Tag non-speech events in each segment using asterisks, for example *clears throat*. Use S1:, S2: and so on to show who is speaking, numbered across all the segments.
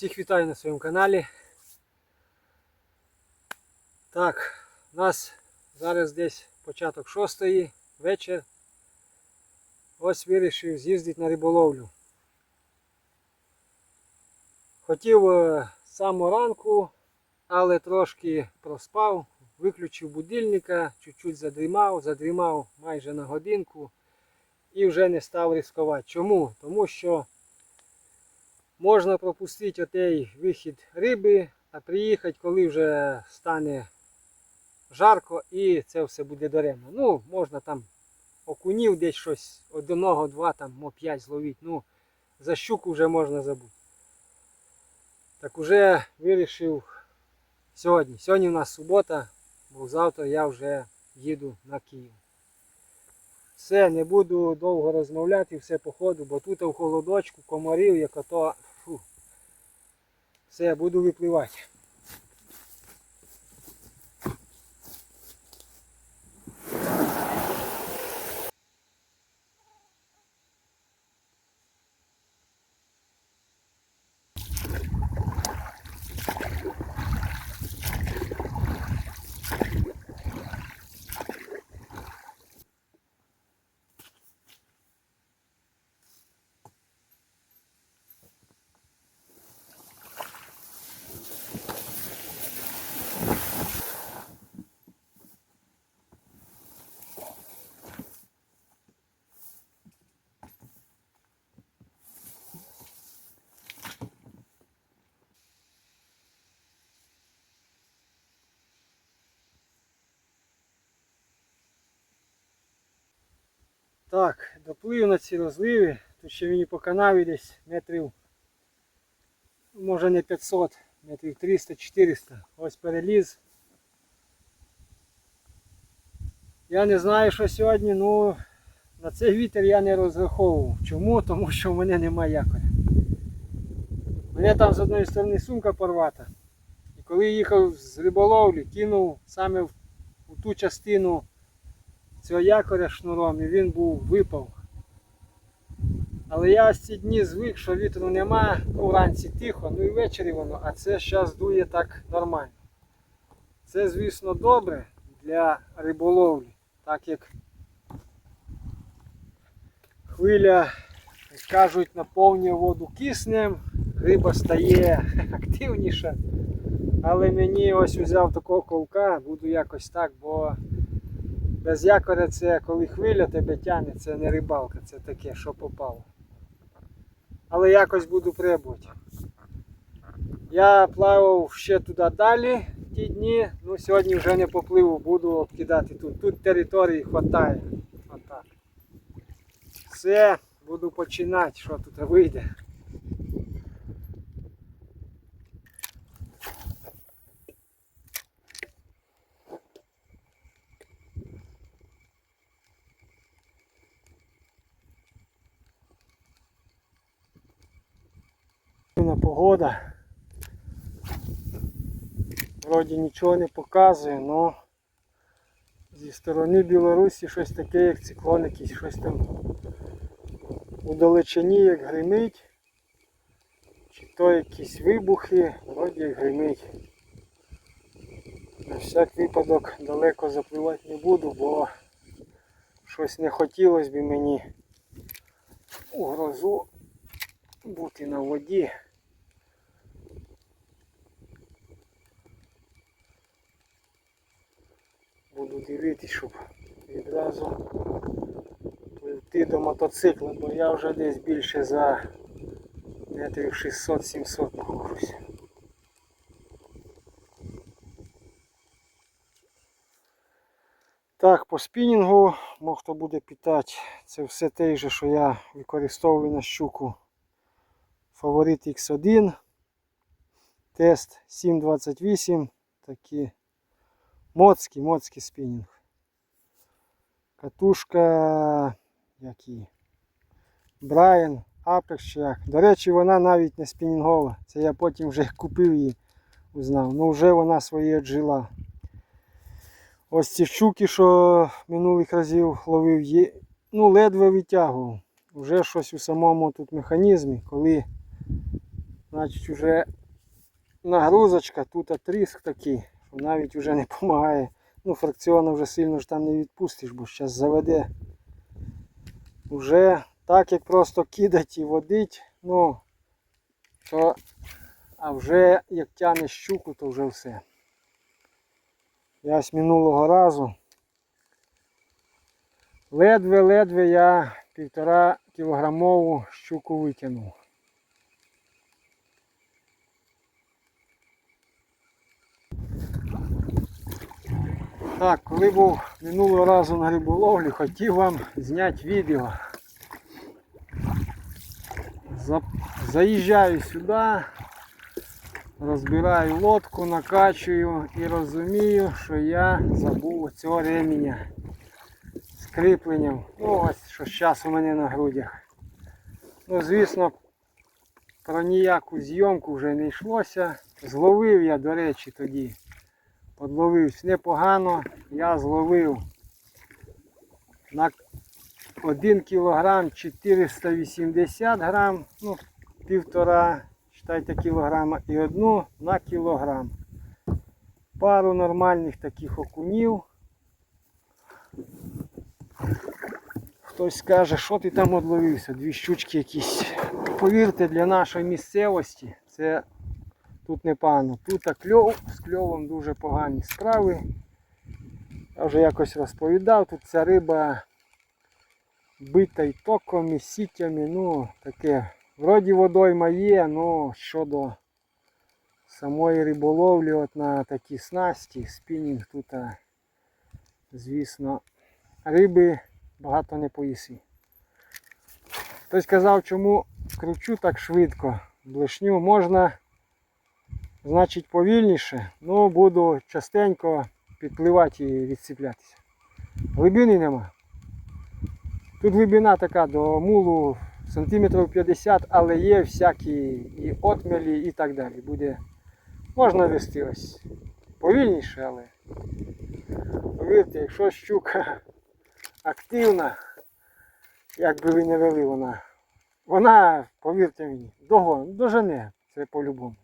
S1: Всіх вітаю на своєму каналі. Так, у нас зараз десь початок шостої вечір. Ось вирішив з'їздити на риболовлю. Хотів е, з самого ранку, але трошки проспав, виключив будильника, чуть-чуть задрімав, задрімав майже на годинку і вже не став ризикувати. Чому? Тому що можна пропустити отей вихід риби, а приїхати, коли вже стане жарко і це все буде даремно. Ну, можна там окунів десь щось одного, два, там, мо п'ять зловити. Ну, за щуку вже можна забути. Так уже вирішив сьогодні. Сьогодні у нас субота, бо завтра я вже їду на Київ. Все, не буду довго розмовляти, все по ходу, бо тут в холодочку комарів, як ото. Все, буду випливати. Так, доплив на ці розливи. Тут ще мені по канаві десь метрів, може не 500, метрів 300-400. Ось переліз. Я не знаю, що сьогодні, ну на цей вітер я не розраховував. Чому? Тому що в мене немає якоря. Мене там з одної сторони сумка порвата. І коли їхав з риболовлі, кинув саме в, ту частину цього якоря шнуром і він був випав. Але я ось ці дні звик, що вітру нема, ну вранці тихо, ну і ввечері воно, а це зараз дує так нормально. Це, звісно, добре для риболовлі, так як хвиля, як кажуть, наповнює воду киснем, риба стає *laughs* активніша. Але мені ось взяв такого ковка, буду якось так, бо без якоря це коли хвиля тебе тягне, це не рибалка, це таке, що попало. Але якось буду пробувати. Я плавав ще туди далі ті дні, ну сьогодні вже не попливу, буду обкидати тут. Тут території вистачає. Отак. Все, буду починати, що тут вийде. На погода. Вроді нічого не показує, але зі сторони Білорусі щось таке, як циклон якийсь, щось там у далечині як гримить. Чи то якісь вибухи, вроді як гримить. На всяк випадок далеко запливати не буду, бо щось не хотілося б мені у грозу бути на воді. Буду дивитися, щоб відразу пливти до мотоцикла, бо я вже десь більше за метрів 600-700 нахожусь. Так, по спінінгу, мов хто буде питати, це все те же, що я використовую на щуку Фаворит X1, тест 728, такі моцький, моцький спінінг. Катушка який? Брайан, Apex. До речі, вона навіть не спінінгова. Це я потім вже *laughs* купив її, узнав. Ну вже вона своє віджила. Ось ці щуки, що минулих разів ловив, є, ну ледве витягував. Вже щось у самому тут механізмі, коли значить вже нагрузочка, тут тріск такий, навіть вже не допомагає. Ну, фракціона вже сильно ж там не відпустиш, бо зараз заведе. Вже так як просто кидать і водить, ну, то, а вже як тягне щуку, то вже все. Я ось минулого разу. Ледве-ледве я півтора кілограмову щуку витягнув. Так, коли був минулого разу на риболовлі, хотів вам зняти відео. За- Заїжджаю сюди, розбираю лодку, накачую і розумію, що я забув цього ременя з кріпленням. Ну ось що зараз у мене на грудях. Ну, звісно, про ніяку зйомку вже не йшлося. Зловив я, до речі, тоді. Подловився непогано, я зловив на 1 кілограм 480 грам, ну, півтора, читайте кілограма і одну на кілограм. Пару нормальних таких окунів. Хтось скаже, що ти там одловився, дві щучки якісь. Повірте, для нашої місцевості це тут непогано. Тут кльов, з кльовом дуже погані справи. Я вже якось розповідав, тут ця риба бита і током, і сітями, ну таке. Вроді водойма є, але щодо самої риболовлі от на такі снасті, спінінг тут, звісно, риби багато не поїси. Хтось казав, чому кручу так швидко. Блешню можна, значить, повільніше, ну буду частенько підпливати і відсіплятися. Глибини нема. Тут глибина така до мулу сантиметрів 50, але є всякі і отмелі і так далі. Буде можна вести ось повільніше, але повірте, якщо щука активна, як би ви не вели вона, вона, повірте мені, догон, дожене, це по-любому.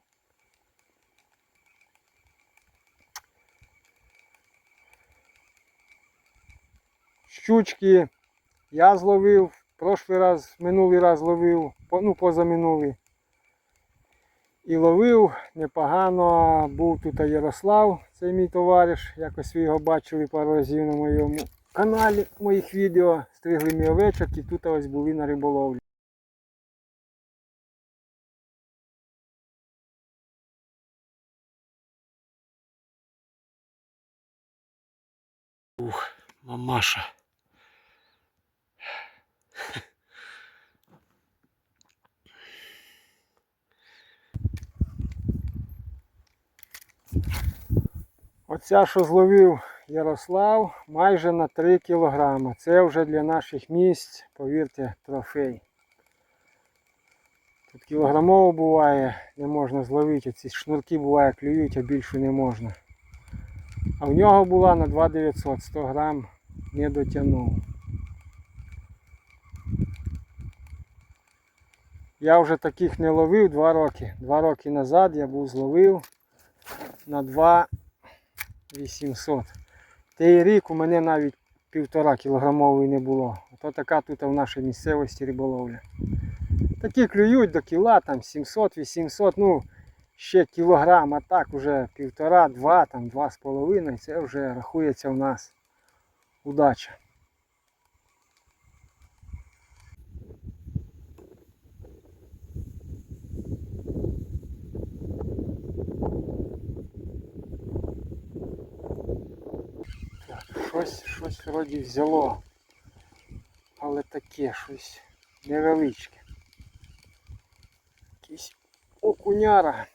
S1: Щучки я зловив, прошлий раз, минулий раз ловив, ну позаминулий. І ловив непогано. Був тут Ярослав, це мій товариш. Якось ви його бачили пару разів на моєму каналі моїх відео. Стригли мій овечок і тут ось були на риболовлі. Ух, мамаша. Оця, що зловив Ярослав, майже на 3 кілограма. Це вже для наших місць, повірте, трофей. Тут кілограмово буває, не можна зловити. Ці шнурки буває клюють, а більше не можна. А в нього була на 2900, 100 грам не дотягнув. Я вже таких не ловив 2 роки. 2 роки назад я був зловив на 2 800. Той рік у мене навіть півтора кілограмової не було. Ото така тут в нашій місцевості риболовля. Такі клюють до кіла, там 700-800, ну ще кілограм, а так вже півтора, два, там два з половиною, це вже рахується в нас удача. Щось, щось вроді взяло. Але таке щось невеличке. Якийсь окуняра.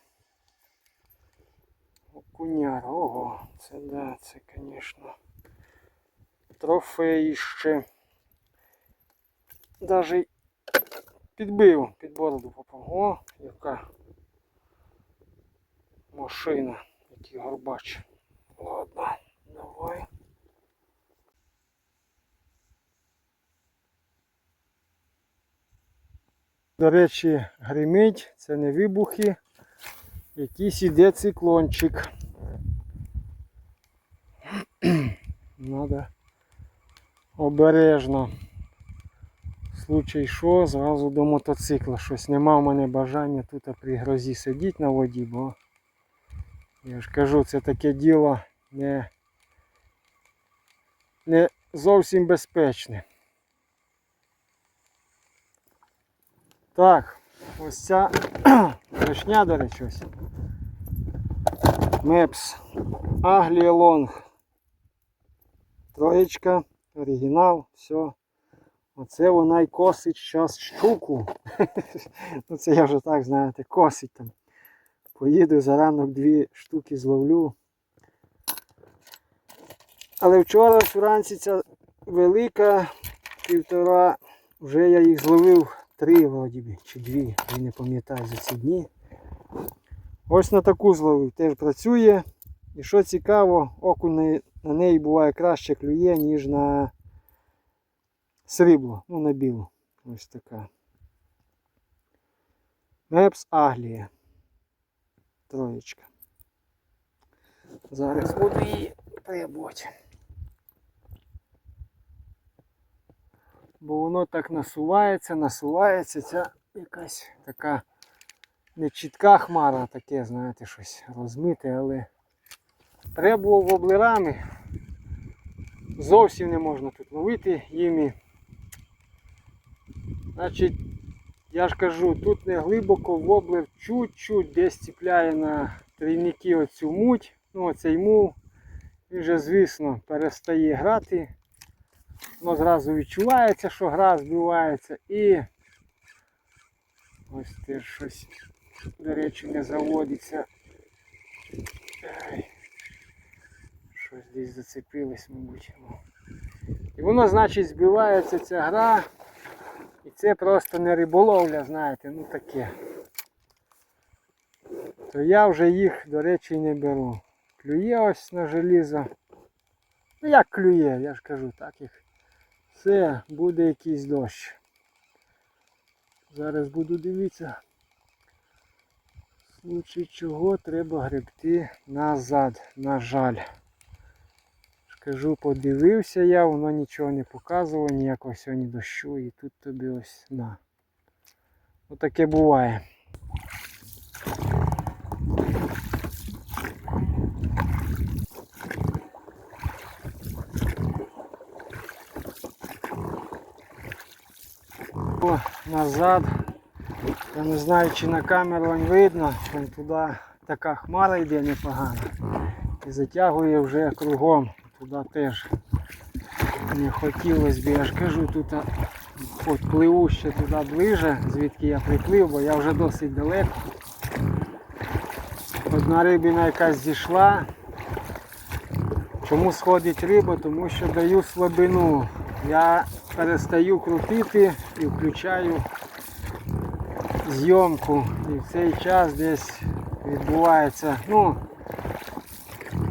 S1: Окуняра, ого, це да, це, звісно, трофеїще. Даже підбив, під бороду попав. О, яка машина, який горбач. Ладно, давай. До речі, гримить, це не вибухи, якийсь іде циклончик. *clears throat* Надо обережно. Случай що, зразу до мотоцикла. Щось нема в мене бажання тут при грозі сидіти на воді, бо я ж кажу, це таке діло не, не зовсім безпечне. Так, ось ця *clears throat* вишня, до речі. Мепс Аглія Лонг. Троєчка, оригінал, все. Оце вона й косить зараз щуку. *laughs* ну це я вже так, знаєте, косить там. Поїду за ранок дві штуки зловлю. Але вчора вранці ця велика півтора, вже я їх зловив три вроді чи дві, я не пам'ятаю за ці дні. Ось на таку зловив, теж працює. І що цікаво, окунь на, неї буває краще клює, ніж на срібло, ну на білу. Ось така. Мепс Аглія. Троєчка. Зараз буду її требувати. Бо воно так насувається, насувається, ця якась така нечітка хмара, таке, знаєте, щось розмите, але требував воблерами. Зовсім не можна тут ловити їми. Значить, я ж кажу, тут не глибоко воблер чуть-чуть десь ціпляє на трійники оцю муть. Ну оцей мул. Він вже, звісно, перестає грати. Воно зразу відчувається, що гра збивається і ось теж щось, до речі, не заводиться. Щось десь зацепилось, мабуть. І воно, значить, збивається ця гра. І це просто не риболовля, знаєте, ну таке. То я вже їх, до речі, не беру. Клює ось на желізо. Ну як клює, я ж кажу, так їх. Все, буде якийсь дощ. Зараз буду дивитися. В случаї чого треба гребти назад, на жаль. Кажу, подивився я, воно нічого не показувало, ніякого сьогодні дощу і тут тобі ось на. Отаке буває. О, назад. Я не знаю, чи на камеру вон видно, вон туди така хмара йде непогана. І затягує вже кругом. Туди теж не хотілося б, я ж кажу, тут хоч пливу ще туди ближе, звідки я приплив, бо я вже досить далеко. Одна рибина якась зійшла. Чому сходить риба? Тому що даю слабину. Я перестаю крутити і включаю зйомку. І в цей час десь відбувається. Ну,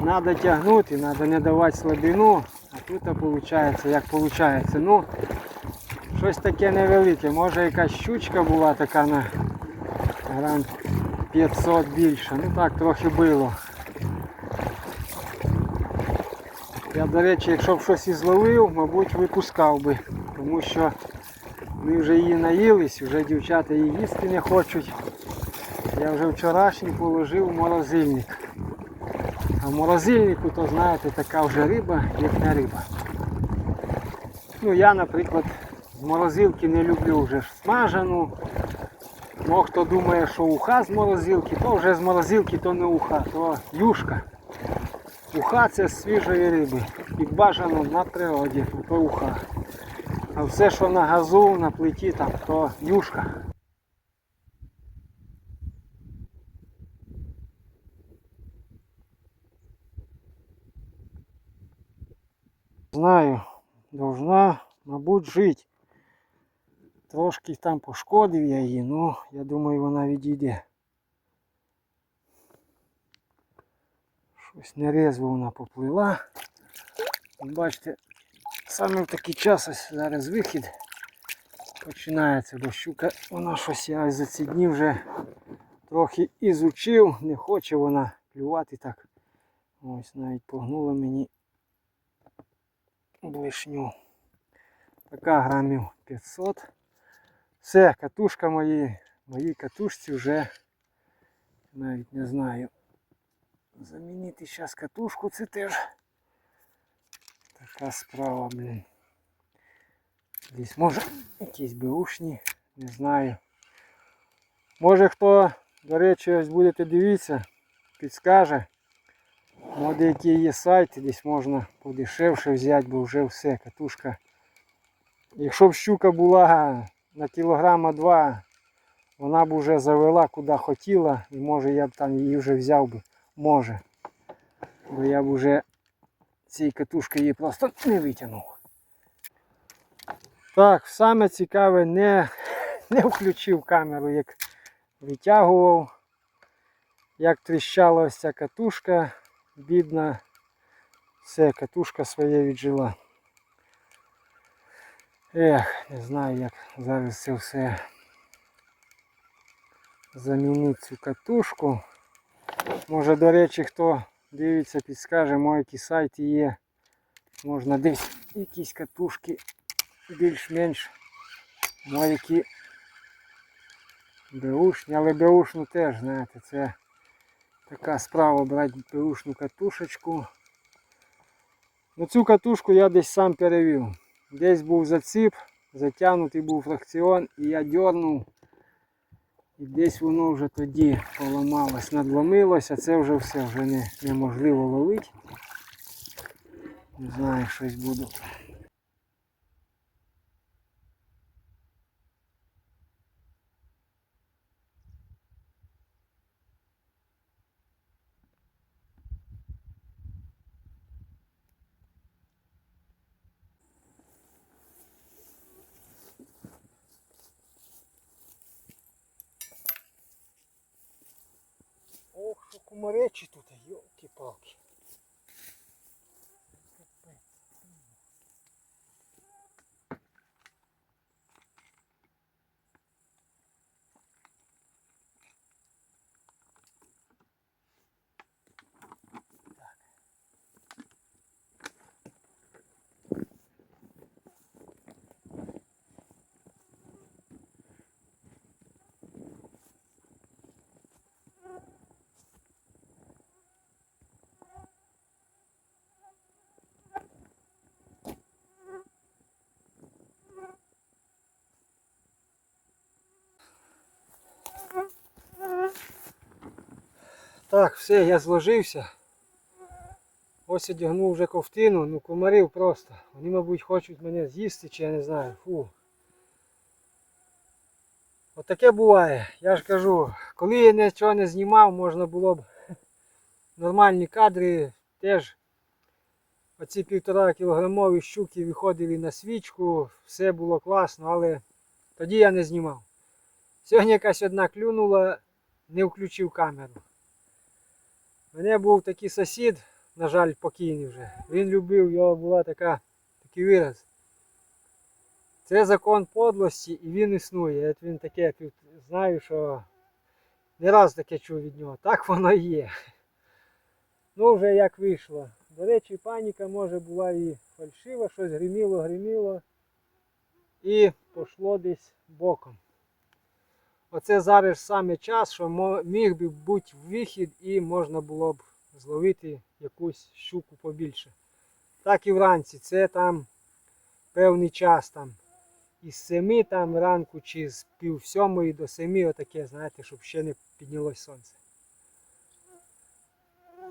S1: треба тягнути, треба не давати слабину, а тут виходить, як виходить. Ну, щось таке невелике. Може якась щучка була така на грам 500 більше. Ну так, трохи було. Я, до речі, якщо б щось і зловив, мабуть, випускав би. Тому що ми вже її наїлись, вже дівчата її їсти не хочуть. Я вже вчорашній положив морозильник. А в морозильнику, то знаєте, така вже риба, як не риба. Ну я, наприклад, з морозилки не люблю вже смажену. Ну, хто думає, що уха з морозилки, то вже з морозилки то не уха, то юшка. Уха це з свіжої риби. І бажано на природі, то уха. А все, що на газу, на плиті, там, то юшка. Знаю, должна, мабуть, жити. Трошки там пошкодив я її, ну я думаю вона відійде. Щось нерезво вона поплила. Бачите, саме в такий час ось зараз вихід починається, бо щука, вона щось я за ці дні вже трохи ізучив, не хоче вона клювати так. Ось навіть погнула мені блишню. Така грамів 500. Все, катушка мої, моїй катушці вже навіть не знаю. Замінити зараз катушку це теж така справа, блін. Десь може якісь беушні, не знаю. Може хто, до речі, ось будете дивитися, підскаже. Може які є сайти, десь можна подешевше взяти, бо вже все, катушка. Якщо б щука була на кілограма два, вона б вже завела куди хотіла і може я б там її вже взяв би. Може. Бо я б вже цієї катушки її просто не витягнув. Так, саме цікаве не, не включив камеру, як витягував, як тріщала ось ця катушка, бідна, все, катушка своє віджила. Ех, не знаю як зараз це все замінити цю катушку. Може, до речі, хто дивиться, підскаже, мої які сайти є. Можна десь якісь катушки більш-менш мої які беушні, але беушну теж, знаєте, це така справа брати беушну катушечку. Ну цю катушку я десь сам перевів. Десь був заціп, затягнутий був фракціон і я дьорнув. І десь воно вже тоді поламалось, надломилось, а це вже все вже не, неможливо ловити. Не знаю, щось буду. Кумаречі тут, йолки-палки. Так, все, я зложився. Ось одягнув вже ковтину, ну комарів просто. Вони, мабуть, хочуть мене з'їсти, чи я не знаю. Фу. От буває. Я ж кажу, коли я нічого не знімав, можна було б *laughs* нормальні кадри теж. Оці півтора кілограмові щуки виходили на свічку, все було класно, але тоді я не знімав. Сьогодні якась одна клюнула, не включив камеру. У мене був такий сусід, на жаль, покійний вже. Він любив, в його була така, такий вираз. Це закон подлості і він існує. От він таке знаю, що не раз таке чув від нього. Так воно і є. Ну вже як вийшло. До речі, паніка може була і фальшива, щось гриміло, гриміло. І пішло десь боком. Оце зараз саме час, що міг би бути вихід і можна було б зловити якусь щуку побільше. Так і вранці. Це там певний час там. Із семи там ранку чи з пів сьомої до семи, отаке, знаєте, щоб ще не піднялось сонце.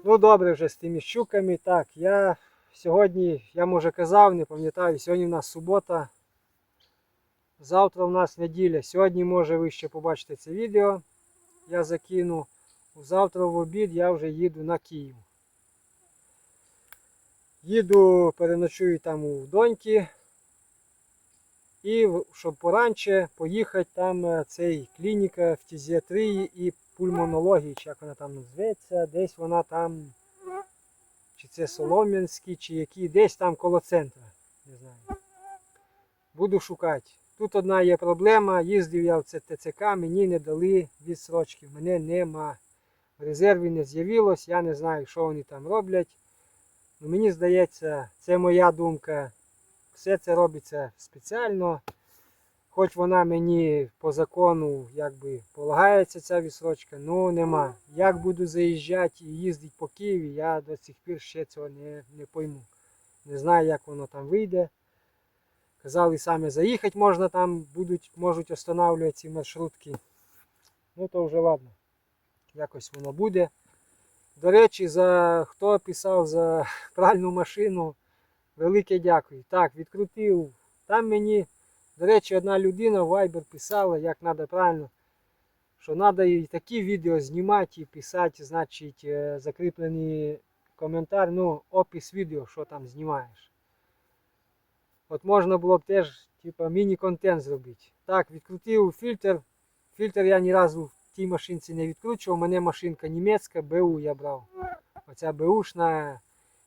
S1: Ну добре вже з тими щуками. Так, я сьогодні, я може казав, не пам'ятаю, сьогодні в нас субота. Завтра в нас неділя. Сьогодні, може, ви ще побачите це відео. Я закину. Завтра в обід я вже їду на Київ. Їду, переночую там у доньки. І щоб поранче поїхати там е, цей клініка фтизіатрії і пульмонології, чи як вона там називається. Десь вона там, чи це Солом'янський, чи який, десь там коло центру. Не знаю. Буду шукати. Тут одна є проблема. Їздив я в ТЦК, мені не дали відсрочки. Мене нема. В резерві не з'явилось, я не знаю, що вони там роблять. Ну, мені здається, це моя думка. Все це робиться спеціально. Хоч вона мені по закону якби полагається ця відсрочка, ну нема. Як буду заїжджати і їздити по Києві, я до цих пір ще цього не, не пойму. Не знаю, як воно там вийде. Казали, саме заїхати можна там, будуть, можуть встановлювати ці маршрутки. Ну то вже ладно. Якось воно буде. До речі, за хто писав за *laughs* пральну машину, велике дякую. Так, відкрутив. Там мені, до речі, одна людина в Viber писала, як треба правильно, що треба і такі відео знімати і писати, значить, е, закріплений коментар, ну, опис відео, що там знімаєш. От можна було б теж типа, міні-контент зробити. Так, відкрутив фільтр. Фільтр я ні разу в тій машинці не відкручував. У мене машинка німецька, БУ я брав. Оця БУшна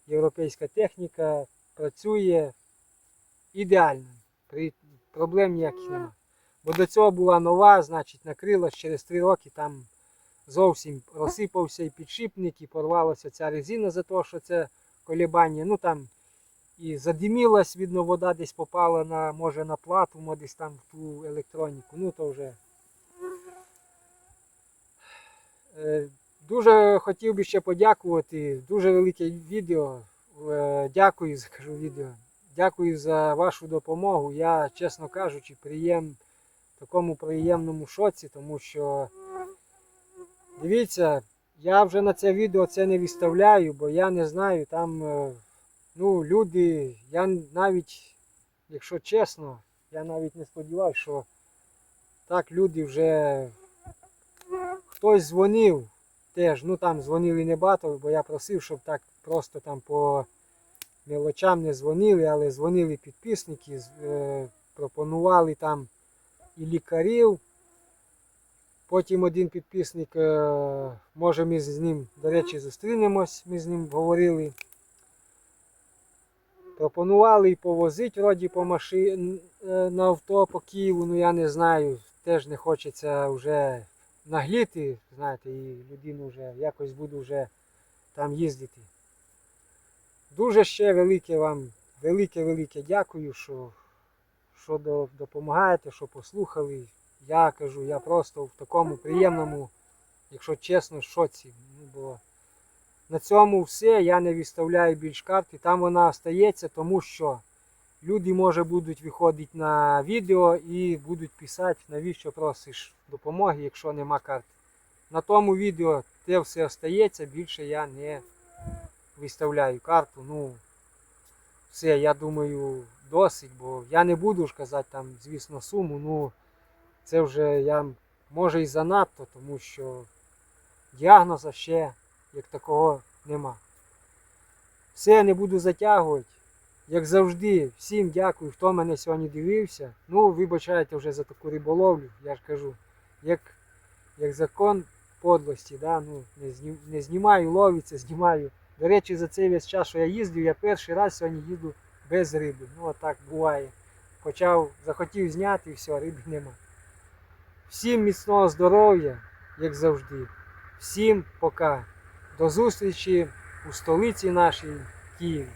S1: європейська техніка працює ідеально. При... Проблем ніяких нема. Бо до цього була нова, значить накрилась через 3 роки там зовсім розсипався і підшипник, і порвалася ця резина за те, що це колебання. Ну там і задимілась, видно, вода десь попала на, може на плату, десь там в ту електроніку. Ну то вже. Е, Дуже хотів би ще подякувати. Дуже велике відео. Е, Дякую *laughs* кажу відео. Дякую за вашу допомогу. Я, чесно кажучи, приєм, такому приємному шоці, тому що дивіться, я вже на це відео це не виставляю, бо я не знаю, там е, ну, люди, я навіть, якщо чесно, я навіть не сподівався, що так люди вже хтось дзвонив теж, ну там дзвонили не багато, бо я просив, щоб так просто там по мелочам не дзвонили, але дзвонили підписники, е, пропонували там і лікарів Потім один підписник, е, може ми з ним, до речі, зустрінемось, ми з ним говорили. Пропонували і повозити вроді по машин е, на авто по Києву, ну я не знаю, теж не хочеться вже нагліти, знаєте, і людину вже якось буду вже там їздити. Дуже ще велике вам, велике-велике дякую, що, що допомагаєте, що послухали. Я кажу, я просто в такому приємному, якщо чесно, шоці. Ну, бо на цьому все, я не відставляю більш карти. Там вона остається, тому що люди, може, будуть виходити на відео і будуть писати, навіщо просиш допомоги, якщо нема карти. На тому відео те все остається, більше я не виставляю карту. Ну, все, я думаю, досить, бо я не буду ж казати там, звісно, суму, ну це вже я може і занадто, тому що діагноза ще як такого нема. Все, не буду затягувати. Як завжди, всім дякую, хто мене сьогодні дивився. Ну, вибачайте вже за таку риболовлю, я ж кажу, як, як закон подлості, да? ну, не, не знімаю, ловиться, знімаю. До речі, за цей весь час, що я їздив, я перший раз сьогодні їду без риби. Ну, отак буває. Почав, захотів зняти і все, риби нема. Всім міцного здоров'я, як завжди. Всім пока. До зустрічі у столиці нашій Києві.